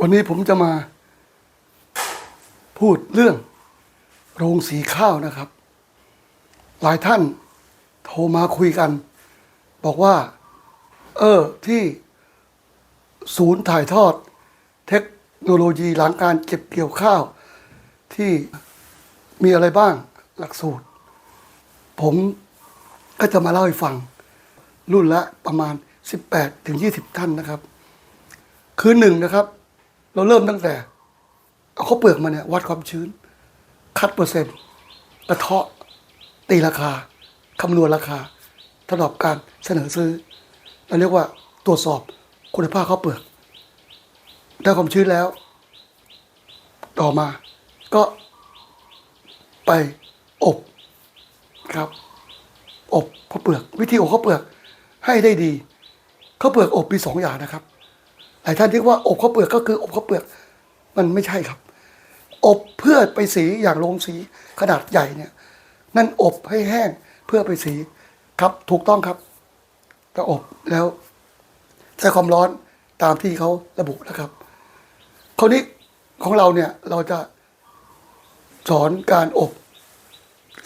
วันนี้ผมจะมา พูดเรื่อง โรงสีข้าวนะครับ หลายท่านโทรมาคุยกัน บอกว่า เออที่ ศูนย์ถ่ายทอด เทคโนโลยีหลังการเก็บเกี่ยวข้าว ที่มีอะไรบ้างหลักสูตร ผมก็จะมาเล่าให้ฟัง รุ่นละประมาณ 18ถึง20 ท่านนะครับ คือหนึ่งนะครับ เราเริ่มตั้งแต่ เอาข้าวเปลือกมาเนี่ยวัดความชื้น คัดเปอร์เซ็นต์ กระเทาะ ตีราคา คำนวณราคาสำหรับการเสนอซื้อ เราเรียกว่าตรวจสอบคุณภาพข้าวเปลือกได้ความชื้นแล้ว ต่อมาก็ไปอบครับ อบข้าวเปลือก วิธีอบข้าวเปลือกให้ได้ดีข้าวเปลือกอบมีสองอย่างนะครับ ลายท่านคิดว่าอบข้าวเปลือกก็คืออบข้าวเปลือกมันไม่ใช่ครับ อบเพื่อไปสีอย่างโรงสีขนาดใหญ่เนี่ย นั่นอบให้แห้งเพื่อไปสีครับถูกต้องครับแต่อบแล้วใช้ความร้อนตามที่เขาระบุนะครับคราวนี้ของเราเนี่ยเราจะสอนการอบ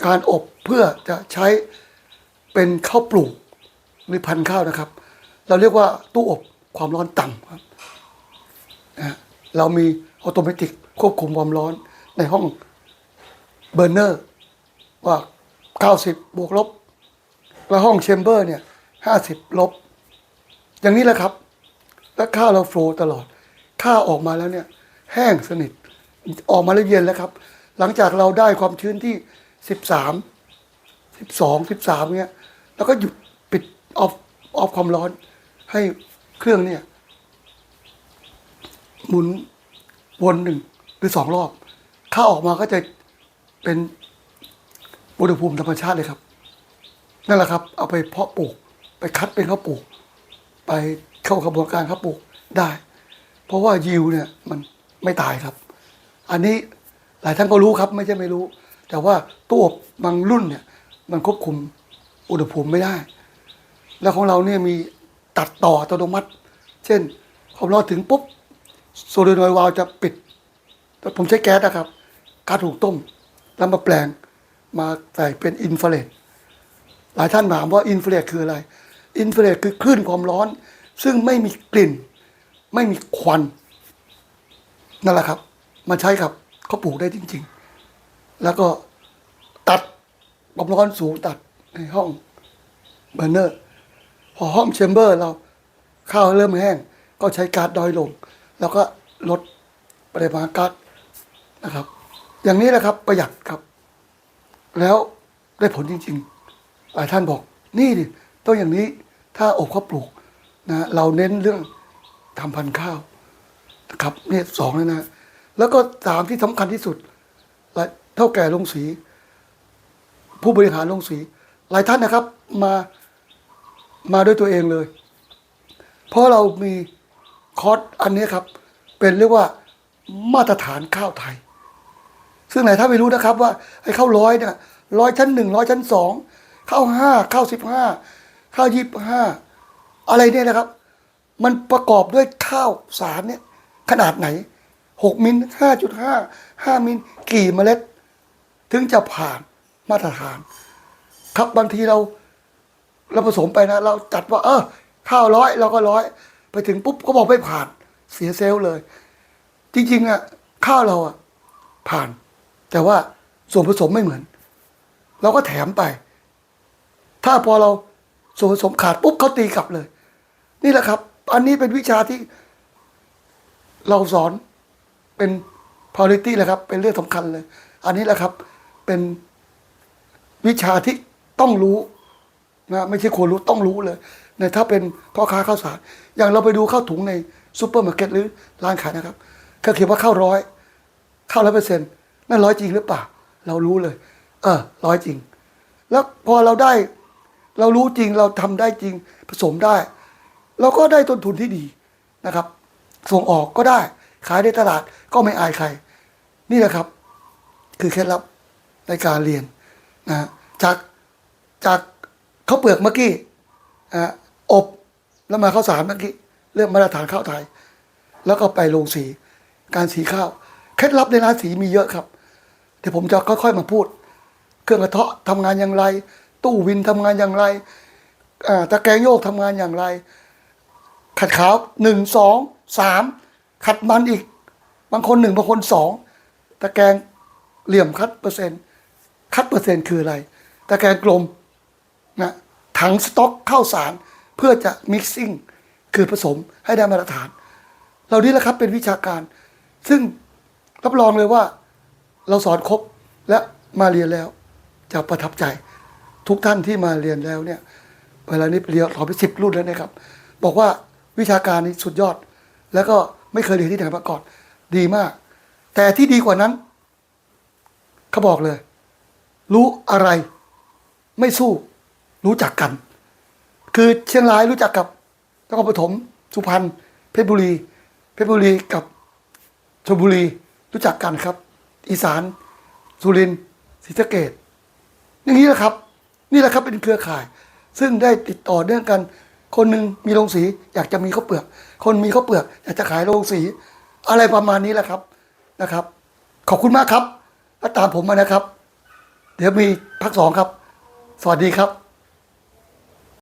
การอบเพื่อจะใช้เป็นข้าวปลูกหรือพันธุ์ข้าวนะครับ เราเรียกว่าตู้อบความร้อนต่ำครับ เรามีออโตเมติกควบคุมความร้อนในห้องเบอร์เนอร์ว่า 90 บวกลบ แล้วห้องแชมเบอร์เนี่ย 50 ลบ อย่างนี้แหละครับ แล้วข้าวเราโฟล์ตลอดข้าวออกมาแล้วเนี่ย แห้งสนิท ออกมาแล้วเย็นแล้วครับ หลังจากเราได้ความชื้นที่ 13 12 13เงี้ยแล้วก็หยุดปิดออฟออฟความร้อนให้เครื่องเนี่ย หมุนวนหนึ่งหรือสองรอบข้าวออกมาก็จะเป็นอุณหภูมิธรรมชาติเลยครับ นั่นแหละครับ เอาไปเพาะปลูก ไปคัดเป็นข้าวปลูก ไปเข้ากระบวนการข้าวปลูกได้ เพราะว่ายิวเนี่ยมันไม่ตายครับ อันนี้หลายท่านก็รู้ครับ ไม่ใช่ไม่รู้ แต่ว่าตู้อบบางรุ่นเนี่ย มันควบคุมอุณหภูมิไม่ได้ แล้วของเราเนี่ยมีตัดต่ออัตโนมัติ เช่นความร้อนถึงปุ๊บ โซเลนอยวาล์วจะปิดแต่ผมใช้แก๊สนะครับก๊าซถูกต้ม แล้วมาแปลงมาใส่เป็นอินฟราเรดหลายท่านถามว่าอินฟราเรดคืออะไร อินฟราเรดคือคลื่นความร้อน ซึ่งไม่มีกลิ่น ไม่มีควันนั่นแหละครับ มาใช้กับเขาปลูกได้จริง ๆ แล้วก็ตัดความร้อนสูงตัดในห้องเบอร์เนอร์ พอห้องแชมเบอร์เราข้าวเริ่มแห้ง ก็ใช้กาซดอยลง แล้วก็ลดปริมาณก๊าซนะครับ อย่างนี้แหละครับประหยัดครับ แล้วได้ผลจริงๆ หลายท่านบอกนี่ดิต้องอย่างนี้ถ้าอบข้าวปลูกนะเราเน้นเรื่องทำพันธุ์ข้าวนะครับเนี่ยสองแล้วนะ แล้วก็สามที่สำคัญที่สุดเท่าแก่ลงสี ผู้บริหารลงสี หลายท่านนะครับมามาด้วยตัวเองเลย เพราะเรามี คอร์สอันนี้ครับ เป็นเรียกว่ามาตรฐานข้าวไทย ซึ่งไหนถ้าไม่รู้นะครับว่าไอ้ข้าวร้อยเนี่ยร้อยชั้นหนึ่งร้อยชั้นสองข้าวห้าข้าวสิบห้าข้าวยี่สิบห้าอะไรเนี่ยนะครับ มันประกอบด้วยข้าวสารเนี่ยขนาดไหนหกมิลห้าจุดห้าห้ามิลกี่เมล็ด ถึงจะผ่านมาตรฐาน ครับบางทีเราเราผสมไปนะ เราจัดว่า เออข้าวร้อยเราก็ร้อย ไปถึงปุ๊บเขาบอกไม่ผ่าน เสียเซลล์เลย จริง ๆอะข้าวเราอะผ่าน แต่ว่าส่วนผสมไม่เหมือน เราก็แถมไป ถ้าพอเราส่วนผสมขาดปุ๊บเขาตีกลับเลย นี่แหละครับ อันนี้เป็นวิชาที่เราสอนเป็น priority เลยครับ เป็นเรื่องสำคัญเลย อันนี้แหละครับเป็นวิชาที่ต้องรู้ นะไม่ใช่ควรรู้ต้องรู้เลยในถ้าเป็นพ่อค้าข้าวสาร อย่างเราไปดูข้าวถุงในซูเปอร์มาร์เก็ตหรือร้านขายนะครับเขาเขียนว่าข้าวร้อยข้าวร้อยเปอร์เซ็นต์นั่นร้อยจริงหรือเปล่า เรารู้เลย เออร้อยจริง แล้วพอเราได้ เรารู้จริงเราทำได้จริงผสมได้ เราก็ได้ต้นทุนที่ดีนะครับ ส่งออกก็ได้ขายในตลาดก็ไม่อายใคร นี่แหละครับ คือเคล็ดลับในการเรียนนะฮะจากจาก ข้าเปลือกเมื่อกี้ออบแล้วมาข้าวสารเมื่อกี้เรื่องมาตรฐานข้าวไทย แล้วก็ไปโรงสี การสีข้าวเคล็ดลับในร้านสีมีเยอะครับเดี๋ยวผมจะค่อยๆมาพูด เครื่องกระเทาะทำงานอย่างไร ตู้วินทำงานอย่างไรตะแกรงโยกทำงานอย่างไร ขัดขาวหนึ่งสองสามขัดมันอีก บางคนหนึ่งบางคนสองตะแกรงเหลี่ยมคัดเปอร์เซ็นต์คัดเปอร์เซ็นต์คืออะไร ตะแกรงกลม นะถังสต็อกข้าวสารเพื่อจะมิกซิ่งคือผสมให้ได้มาตรฐานเหล่านี้แหละครับเป็นวิชาการ ซึ่งรับรองเลยว่าเราสอนครบและมาเรียนแล้วจะประทับใจ ทุกท่านที่มาเรียนแล้วเนี่ยเวลานี้เรียนสอนไปสิบรุ่นแล้วนะครับ บอกว่าวิชาการนี้สุดยอด แล้วก็ไม่เคยเรียนที่ไหนมาก่อนดีมาก แต่ที่ดีกว่านั้นเขาบอกเลย รู้อะไรไม่สู้ รู้จักกัน คือเชียงรายรู้จักกับนครปฐมสุพรรณเพชรบุรี เพชรบุรีกับชลบุรีรู้จักกันครับ อีสานสุรินทร์ศรีสะเกดอย่างนี้แหละครับ นี่แหละครับเป็นเครือข่าย ซึ่งได้ติดต่อเนื่องกัน คนหนึ่งมีโรงสีอยากจะมีข้าวเปลือก คนมีข้าวเปลือกอยากจะขายโรงสี อะไรประมาณนี้แหละครับนะครับ ขอบคุณมากครับ แล้วตามผมมานะครับ เดี๋ยวมีพักสองครับ สวัสดีครับ